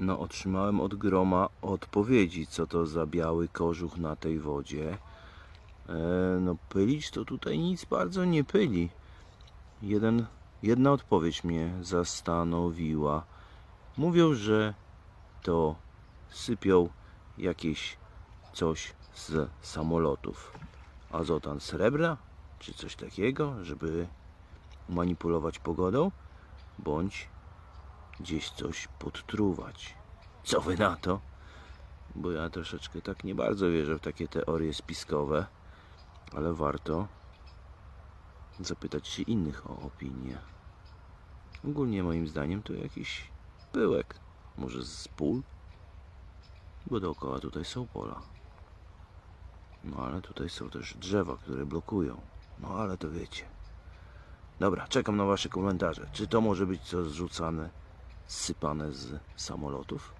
No, otrzymałem od groma odpowiedzi, co to za biały kożuch na tej wodzie. E, no, pylić to tutaj nic bardzo nie pyli. Jeden, jedna odpowiedź mnie zastanowiła. Mówią, że to sypią jakieś coś z samolotów. Azotan srebra, czy coś takiego, żeby manipulować pogodą, bądź gdzieś coś podtruwać. Co wy na to? Bo ja troszeczkę tak nie bardzo wierzę w takie teorie spiskowe, ale warto zapytać się innych o opinię. Ogólnie moim zdaniem to jakiś pyłek, może z pól, bo dookoła tutaj są pola. No ale tutaj są też drzewa, które blokują. No ale to wiecie. Dobra, czekam na wasze komentarze. Czy to może być coś zrzucane, sypane z samolotów?